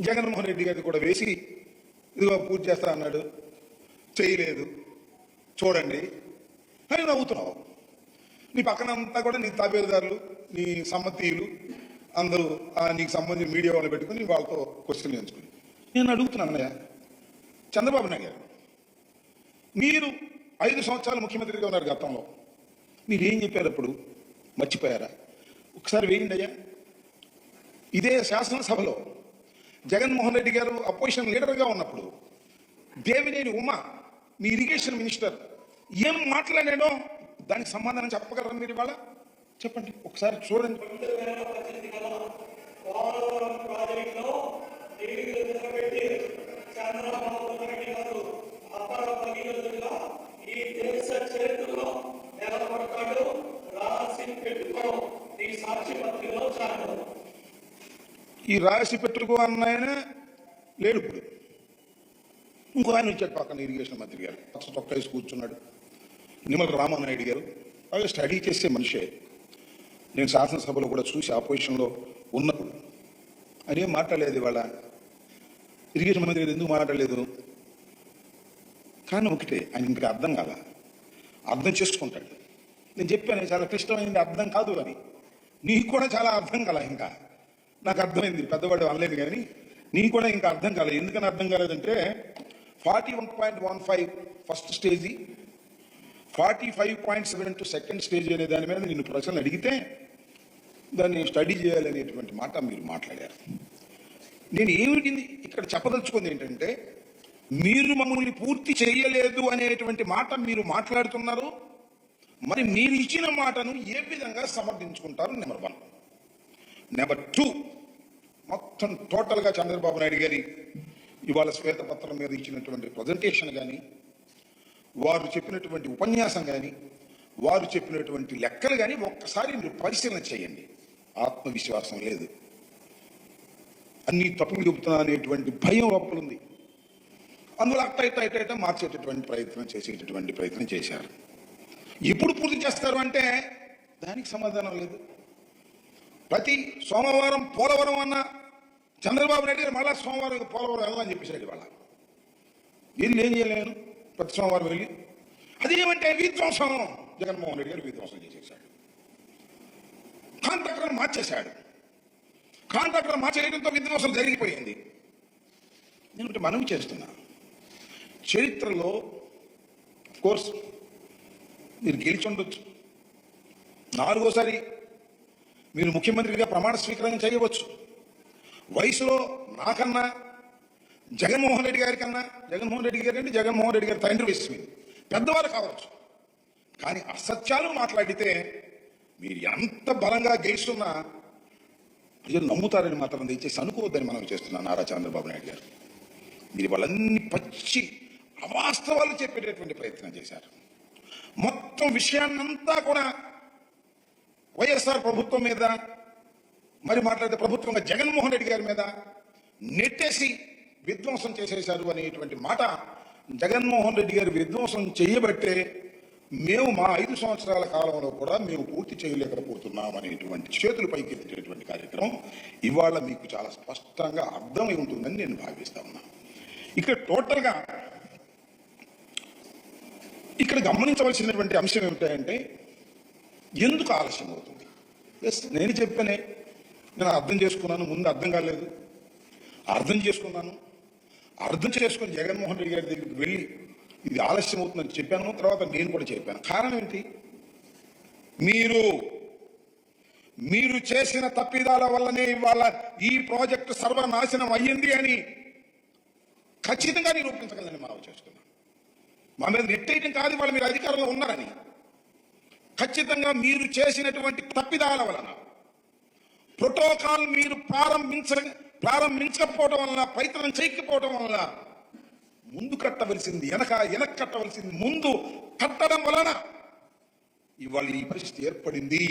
జగన్మోహన్ రెడ్డి గారిది కూడా వేసి ఇదిగో పూర్తి చేస్తా అన్నాడు. చేయలేదు. చూడండి. అని నవ్వుతున్నావు. నీ పక్కన అంతా కూడా నీ తాబేదారులు నీ సమ్మతీయులు అందరూ ఆ నీకు సంబంధించిన మీడియా వాళ్ళు పెట్టుకుని వాళ్ళతో క్వశ్చన్ చేయించుకుని నేను అడుగుతున్నాను అన్నయ్య చంద్రబాబు నాయుడు గారు మీరు ఐదు సంవత్సరాలు ముఖ్యమంత్రిగా ఉన్నారు గతంలో. మీరు ఏం చెప్పారు అప్పుడు? మర్చిపోయారా? ఒకసారి వేయండి అయ్యా. ఇదే శాసనసభలో జగన్మోహన్ రెడ్డి గారు అపోజిషన్ లీడర్గా ఉన్నప్పుడు దేవినేని ఉమ మీ ఇరిగేషన్ మినిస్టర్ ఏం మాట్లాడాడో దానికి సమాధానం చెప్పగలరా మీరు ఇవాళ? చెప్పండి ఒకసారి చూడండి. చంద్రబాబు నాయుడు గారు అపర భగీరథుడిగా ఈ దేశ చరిత్రలో నిలబడతాడు రాసి పెట్టుకో నీ సాక్షి పత్రికలో చాలు ఈ రాసి పెట్టుకో అన్నయన లేడు ఇప్పుడు. ఇంకో ఆయన వచ్చాడు పక్కన ఇరిగేషన్ మంత్రి గారు. పచ్చ చొక్కా వేసి కూర్చున్నాడు. నిమ్మల రామానాయుడు గారు. అలాగే స్టడీ చేసే మనిషే. నేను శాసనసభలో కూడా చూసి ఆపోజిషన్లో ఉన్నప్పుడు ఆయన ఏం మాట్లాడలేదు ఇవాళ? ఇరిగేషన్ మంత్రి గారు ఎందుకు మాట్లాడలేదు? కానీ ఒకటే ఆయన ఇంకా అర్థం కాల. అర్థం చేసుకుంటాడు. నేను చెప్పాను చాలా క్లిష్టమైంది అర్థం కాదు అని. నీకు కూడా చాలా అర్థం కదా ఇంకా. నాకు అర్థమైంది పెద్దవాడు అనలేదు కానీ నీకు కూడా ఇంకా అర్థం కాలేదు. ఎందుకని అర్థం కాలేదంటే forty one point one five first stage forty five point seven two second stage అనే దాని మీద నిన్ను ప్రశ్నలు అడిగితే దాన్ని స్టడీ చేయాలనేటువంటి మాట మీరు మాట్లాడారు. నేను ఏమిటి ఇక్కడ చెప్పదలుచుకుంది ఏంటంటే మీరు మమ్మల్ని పూర్తి చేయలేదు అనేటువంటి మాట మీరు మాట్లాడుతున్నారు. మరి మీరు ఇచ్చిన మాటను ఏ విధంగా సమర్థించుకుంటారు? నెంబర్ వన్ నెంబర్ టూ మొత్తం టోటల్గా చంద్రబాబు నాయుడు గారి ఇవాళ శ్వేతపత్రం మీద ఇచ్చినటువంటి ప్రజెంటేషన్ కానీ వారు చెప్పినటువంటి ఉపన్యాసం కానీ వారు చెప్పినటువంటి లెక్కలు కానీ ఒక్కసారి మీరు పరిశీలన చేయండి. ఆత్మవిశ్వాసం లేదు. అన్ని తప్పులు చెబుతున్నా అనేటువంటి భయం ఒప్పులుంది అందులో అట్ట ఇట్ట ఇట్ట ఇట్ట మార్చేటటువంటి ప్రయత్నం చేసేటటువంటి ప్రయత్నం చేశారు. ఎప్పుడు పూర్తి చేస్తారు అంటే దానికి సమాధానం లేదు. ప్రతి సోమవారం పోలవరం అన్న చంద్రబాబు నాయుడు గారు మళ్ళా సోమవారం పోలవరం వెళ్ళాలని చెప్పేశాడు ఇవాళ. దీన్ని ఏం చేయలేను. ప్రతి సోమవారం వెళ్ళి. అదేమంటే విధ్వంసం. జగన్మోహన్ రెడ్డి గారు విధ్వంసం చేసేసాడు కాంట్రాక్టర్ మార్చేశాడు. కాంట్రాక్టర్ మార్చేయడంతో విధ్వంసం జరిగిపోయింది. నేను ఒకటి మనవి చేస్తున్నా. చరిత్రలో కోర్స్ మీరు గెలిచి ఉండొచ్చు. నాలుగోసారి మీరు ముఖ్యమంత్రిగా ప్రమాణ స్వీకారం చేయవచ్చు. వయసులో నాకన్నా జగన్మోహన్ రెడ్డి గారి కన్నా జగన్మోహన్ రెడ్డి గారు అంటే జగన్మోహన్ రెడ్డి గారి తండ్రి వయసు పెద్దవారు కావచ్చు. కానీ అసత్యాలు మాట్లాడితే మీరు ఎంత బలంగా గెలుస్తున్నా ప్రజలు నమ్ముతారని మాత్రం దయచేసి అనుకోవద్దని మనం చేస్తున్నాం నారా చంద్రబాబు నాయుడు గారు. మీరు వాళ్ళన్ని పచ్చి అవాస్తవాలు చెప్పేటటువంటి ప్రయత్నం చేశారు. మొత్తం విషయాన్నంతా కూడా వైఎస్ఆర్ ప్రభుత్వం మీద మరి మాట్లాడితే ప్రభుత్వంగా జగన్మోహన్ రెడ్డి గారి మీద నెట్టేసి విధ్వంసం చేసేశారు అనేటువంటి మాట జగన్మోహన్ రెడ్డి గారు విధ్వంసం చేయబట్టే మేము మా ఐదు సంవత్సరాల కాలంలో కూడా మేము పూర్తి చేయలేకపోతున్నాం అనేటువంటి చేతులు పైకెత్తేటటువంటి కార్యక్రమం ఇవాళ మీకు చాలా స్పష్టంగా అర్థమై ఉంటుందని నేను భావిస్తా ఉన్నాను ఇక్కడ టోటల్గా ఇక్కడ గమనించవలసినటువంటి అంశం ఏమిటంటే ఎందుకు ఆలస్యం అవుతుంది? ఎస్ నేను చెప్పానే నేను అర్థం చేసుకున్నాను ముందు అర్థం కాలేదు. అర్థం చేసుకున్నాను. అర్థం చేసుకుని జగన్మోహన్ రెడ్డి గారి దగ్గరికి వెళ్ళి ఇది ఆలస్యం అవుతుందని చెప్పాను తర్వాత నేను కూడా చెప్పాను. కారణం ఏంటి? మీరు మీరు చేసిన తప్పిదాల వల్లనే ఇవాళ ఈ ప్రాజెక్ట్ సర్వనాశనం అయ్యింది అని ఖచ్చితంగా నిరూపించగలని మనం చేస్తున్నాం మా మీద నెట్టేయటం కాదు వాళ్ళు మీరు అధికారంలో ఉన్నారని. ఖచ్చితంగా మీరు చేసినటువంటి తప్పిదాల వలన ప్రోటోకాల్ మీరు ప్రారంభించ ప్రారంభించకపోవడం వలన ప్రయత్నం చేయకపోవడం వలన ముందు కట్టవలసింది వెనక వెనక కట్టవలసింది ముందు కట్టడం వలన ఇవాళ ఈ పరిస్థితి ఏర్పడింది.